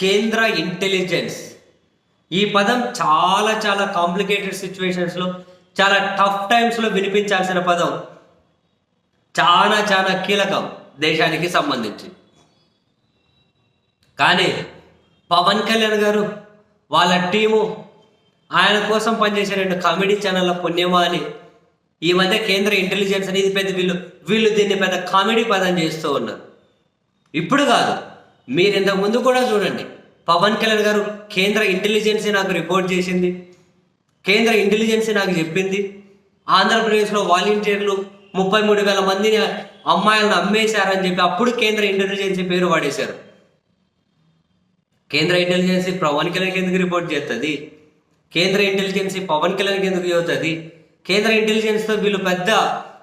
కేంద్ర ఇంటెలిజెన్స్ ఈ పదం చాలా చాలా కాంప్లికేటెడ్ సిచ్యువేషన్స్లో చాలా టఫ్ టైమ్స్లో వినిపించాల్సిన పదం చాలా చాలా కీలకం దేశానికి సంబంధించి. కానీ పవన్ కళ్యాణ్ గారు వాళ్ళ టీము ఆయన కోసం పనిచేసే రెండు కామెడీ ఛానళ్ళ పుణ్యమా అని ఈ మధ్య కేంద్ర ఇంటెలిజెన్స్ అనేది పెద్ద వీళ్ళు వీళ్ళు దీన్ని పెద్ద కామెడీ పదం చేస్తూ ఉన్నారు. ఇప్పుడు కాదు. మీరు ఇంతకు ముందు కూడా చూడండి. పవన్ కళ్యాణ్ గారు కేంద్ర ఇంటెలిజెన్సీ నాకు రిపోర్ట్ చేసింది. కేంద్ర ఇంటెలిజెన్సీ నాకు చెప్పింది. ఆంధ్రప్రదేశ్లో వాలంటీర్లు ముప్పై మూడు వేల మందిని అమ్మాయిలను అమ్మేశారని చెప్పి అప్పుడు కేంద్ర ఇంటెలిజెన్సీ పేరు వాడేశారు. కేంద్ర ఇంటెలిజెన్సీ పవన్ కళ్యాణ్ ఎందుకు రిపోర్ట్ చేస్తుంది కేంద్ర ఇంటెలిజెన్సీ పవన్ కళ్యాణ్కి ఎందుకు చేస్తుంది కేంద్ర ఇంటెలిజెన్స్తో వీళ్ళు పెద్ద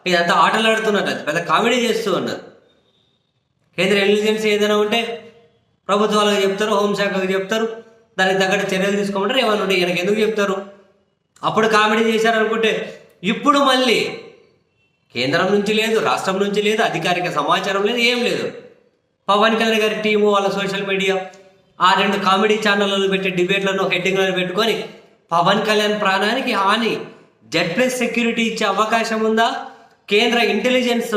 ఇదంతా ఆటలాడుతున్నారు అది పెద్ద కామెడీ చేస్తూ ఉన్నారు. కేంద్ర ఇంటెలిజెన్సీ ఏదైనా ఉంటే ప్రభుత్వాలకు చెప్తారు హోంశాఖకు చెప్తారు దానికి తగ్గట్టు చర్యలు తీసుకోమంటారు ఏమైనా ఉంటే ఈయనకి ఎందుకు చెప్తారు? అప్పుడు కామెడీ చేశారనుకుంటే ఇప్పుడు మళ్ళీ కేంద్రం నుంచి లేదు రాష్ట్రం నుంచి లేదు అధికారిక సమాచారం లేదు ఏం లేదు. పవన్ కళ్యాణ్ గారి టీము వాళ్ళ సోషల్ మీడియా ఆ రెండు కామెడీ ఛానళ్ళలో పెట్టే డిబేట్లను హెడ్డింగ్లను పెట్టుకొని పవన్ కళ్యాణ్ ప్రాణానికి హాని. జెడ్ ప్లస్ సెక్యూరిటీ ఇచ్చే అవకాశం ఉందా? కేంద్ర ఇంటెలిజెన్స్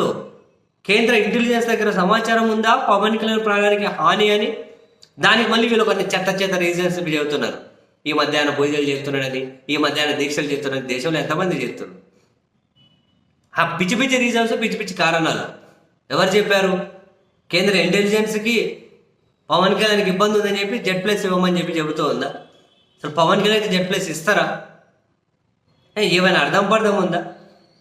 కేంద్ర ఇంటెలిజెన్స్ దగ్గర సమాచారం ఉందా? పవన్ కళ్యాణ్ ప్రాణానికి హాని అని? దానికి మళ్ళీ వీళ్ళు కొన్ని చెత్త చెత్త రీజన్స్ చెబుతున్నారు. ఈ మధ్యాహ్న పూజలు చేస్తున్నాడని ఈ మధ్యాహ్న దీక్షలు చేస్తున్నాడని దేశంలో ఎంతమంది చేస్తున్నారు? ఆ పిచ్చి పిచ్చి రీజన్స్ పిచ్చి పిచ్చి కారణాలు. ఎవరు చెప్పారు? కేంద్ర ఇంటెలిజెన్స్కి పవన్ కళ్యాణ్కి ఇబ్బంది ఉందని చెప్పి జెడ్ ప్లేస్ ఇవ్వమని చెప్పి చెబుతూ ఉందా? అసలు పవన్ కళ్యాణ్కి జెడ్ ప్లేస్ ఇస్తారా? ఏమైనా అర్థం పర్థం ఉందా?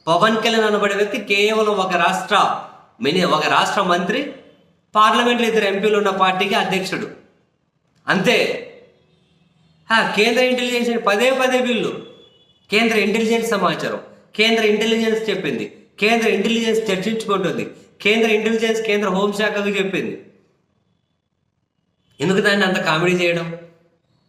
పవన్ కళ్యాణ్ అనబడే వ్యక్తి కేవలం ఒక రాష్ట్ర మిని ఒక రాష్ట్ర మంత్రి పార్లమెంట్లో ఇద్దరు ఎంపీలు ఉన్న పార్టీకి అధ్యక్షుడు. అంతే. కేంద్ర ఇంటెలిజెన్స్ పదే పదే వీళ్ళు. కేంద్ర ఇంటెలిజెన్స్ సమాచారం. కేంద్ర ఇంటెలిజెన్స్ చెప్పింది. కేంద్ర ఇంటెలిజెన్స్ చర్చించుకుంటుంది. కేంద్ర ఇంటెలిజెన్స్ కేంద్ర హోంశాఖకు చెప్పింది. ఎందుకు దాన్ని అంత కామెడీ చేయడం?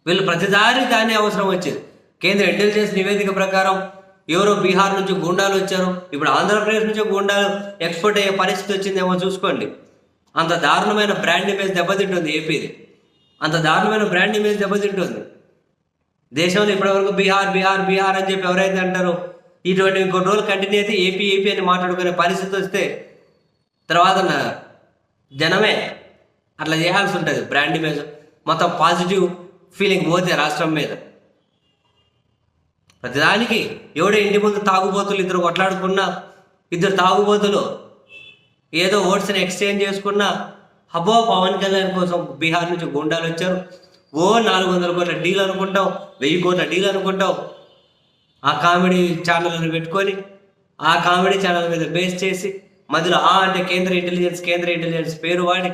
వీళ్ళు ప్రతిదారి దాన్ని అవసరం వచ్చింది. కేంద్ర ఇంటెలిజెన్స్ నివేదిక ప్రకారం ఎవరో బీహార్ నుంచి గుండాలు వచ్చారు. ఇప్పుడు ఆంధ్రప్రదేశ్ నుంచి గుండాలు ఎక్స్పోర్ట్ అయ్యే పరిస్థితి వచ్చిందేమో చూసుకోండి. అంత దారుణమైన బ్రాండ్ ఇమేజ్ దెబ్బతింటుంది ఏపీది. అంత దారుణమైన బ్రాండ్ ఇమేజ్ దెబ్బతింటుంది. దేశంలో ఇప్పటివరకు బీహార్ బీహార్ బీహార్ అని చెప్పి ఎవరైతే అంటారో ఇటువంటి ఇంకో రోజులు కంటిన్యూ అయితే ఏపీ ఏపీ అని మాట్లాడుకునే పరిస్థితి వస్తే తర్వాత జనమే అట్లా చేయాల్సి ఉంటుంది బ్రాండ్ ఇమేజ్ మొత్తం పాజిటివ్ ఫీలింగ్ పోతే రాష్ట్రం మీద. ప్రతిదానికి ఎవడో ఇంటి ముందు తాగుబోతులు ఇద్దరు కొట్లాడుకున్నా ఇద్దరు తాగుబోతులు ఏదో ఓట్స్ని ఎక్స్చేంజ్ చేసుకున్నా అబ్బో పవన్ కళ్యాణ్ కోసం బీహార్ నుంచి గుండాలు వచ్చారు. ఓ నాలుగు వందల కోట్ల డీల్ అనుకుంటాం వెయ్యి కోట్ల డీల్ అనుకుంటాం. ఆ కామెడీ ఛానల్ని పెట్టుకొని ఆ కామెడీ ఛానల్ మీద బేస్ చేసి మధ్యలో ఆ అంటే కేంద్ర ఇంటెలిజెన్స్ కేంద్ర ఇంటెలిజెన్స్ పేరు వాడి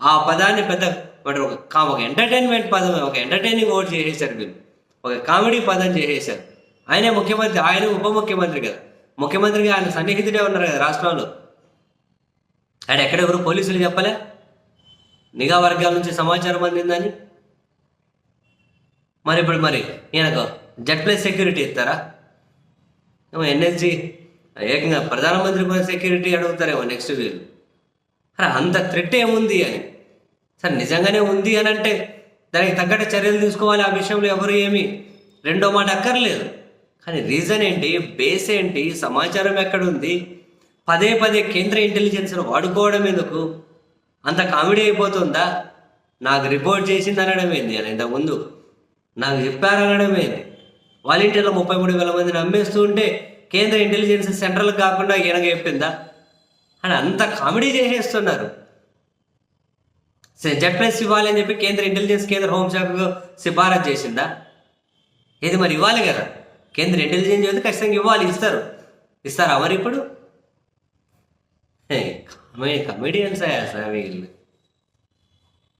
ఆ పదాన్ని పెద్ద ఒక ఒక ఎంటర్టైన్మెంట్ పదం ఒక ఎంటర్టైనింగ్ ఓట్ చేసేసారు వీళ్ళు. ఒక కామెడీ పదం చేసేసారు ఆయనే ముఖ్యమంత్రి ఆయన ఉప ముఖ్యమంత్రి కదా. ముఖ్యమంత్రిగా ఆయన సన్నిహితుడే ఉన్నారు కదా రాష్ట్రంలో. ఆయన ఎక్కడెవరు పోలీసులు చెప్పలే? నిఘా వర్గాల నుంచి సమాచారం అందిందని? మరి ఇప్పుడు మరి ఈయనకు జెడ్ ప్లస్ సెక్యూరిటీ ఇస్తారా? ఏమో ఎన్ఎస్జి ఏకంగా ప్రధానమంత్రి కూడా సెక్యూరిటీ అడుగుతారేమో నెక్స్ట్ వీళ్ళు. అరే అంత థ్రెట్ ఏముంది అని? సరే నిజంగానే ఉంది అని అంటే దానికి తగ్గట్టు చర్యలు తీసుకోవాలి ఆ విషయంలో ఎవరు ఏమి? రెండో మాట అక్కర్లేదు. కానీ రీజన్ ఏంటి? బేస్ ఏంటి? సమాచారం ఎక్కడుంది? పదే పదే కేంద్ర ఇంటెలిజెన్స్ను వాడుకోవడం ఎందుకు? అంత కామెడీ అయిపోతుందా? నాకు రిపోర్ట్ చేసింది అనడం ఏంది? అని ఇంతకుముందు నాకు చెప్పారు అనడం ఏంది వాలంటీర్లు ముప్పై మూడు వేల మందిని నమ్మేస్తుంటే ఉంటే కేంద్ర ఇంటెలిజెన్స్ సెంట్రల్ కాకుండా ఈయనగా చెప్పిందా? అని అంత కామెడీ చేసేస్తున్నారు. జెడ్ ఇవ్వాలి అని చెప్పి కేంద్ర ఇంటెలిజెన్స్ కేంద్ర హోంశాఖకు సిఫారసు చేసిందా? ఇది మరి ఇవ్వాలి కదా? కేంద్ర ఇంటెలిజెన్స్ అయితే ఖచ్చితంగా ఇవ్వాలి ఇస్తారు. ఇస్తారా మరి ఇప్పుడు? కమెడియన్స్ అయ్యా సార్ వీళ్ళు.